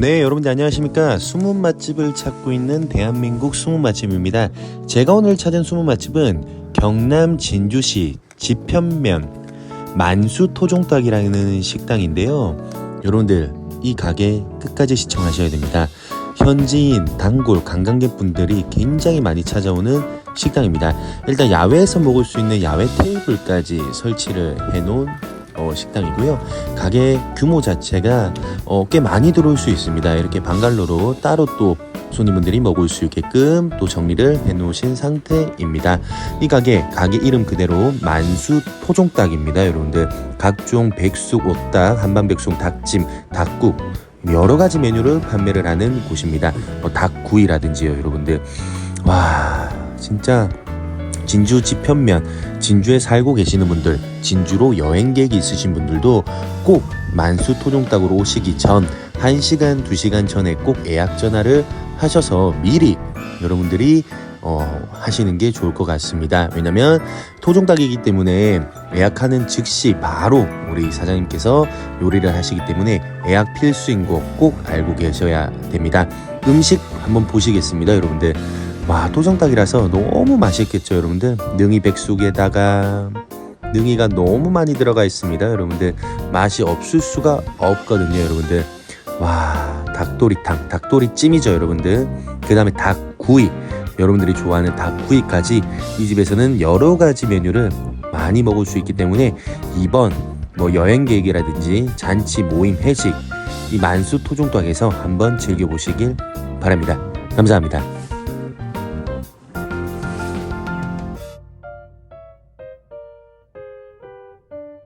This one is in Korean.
네, 여러분들 안녕하십니까? 숨은 맛집을 찾고 있는 대한민국 숨은 맛집입니다. 제가 오늘 찾은 숨은 맛집은 경남 진주시 지편면 만수 토종닭이라는 식당인데요. 여러분들 이 가게 끝까지 시청하셔야 됩니다. 현지인, 단골, 관광객분들이 굉장히 많이 찾아오는 식당입니다. 일단 야외에서 먹을 수 있는 야외 테이블까지 설치를 해놓은 어, 식당이고요. 가게 규모 자체가 어, 꽤 많이 들어올 수 있습니다. 이렇게 방갈로로 따로 또 손님분들이 먹을 수 있게끔 또 정리를 해 놓으신 상태입니다. 이 가게, 가게 이름 그대로 만수 토종닭입니다. 여러분들. 각종 백숙, 오닭, 한방백숙, 닭찜, 닭국, 여러 가지 메뉴를 판매를 하는 곳입니다. 뭐 닭구이라든지요, 여러분들. 와, 진짜 진주 지편면 진주에 살고 계시는 분들 진주로 여행객이 있으신 분들도 꼭 만수 토종닭으로 오시기 전 1시간 2시간 전에 꼭 예약 전화를 하셔서 미리 여러분들이 어, 하시는 게 좋을 것 같습니다. 왜냐면 토종닭이기 때문에 예약하는 즉시 바로 우리 사장님께서 요리를 하시기 때문에 예약 필수인 거 꼭 알고 계셔야 됩니다. 음식 한번 보시겠습니다, 여러분들. 와 토종닭이라서 너무 맛있겠죠 여러분들? 능이 백숙에다가 능이가 너무 많이 들어가 있습니다 여러분들. 맛이 없을 수가 없거든요 여러분들. 와 닭도리탕 닭도리찜이죠 여러분들. 그 다음에 닭구이. 여러분들이 좋아하는 닭구이까지 이 집에서는 여러 가지 메뉴를 많이 먹을 수 있기 때문에 이번 뭐 여행 계획이라든지 잔치 모임 회식 이 만수 토종닭에서 한번 즐겨보시길 바랍니다. 감사합니다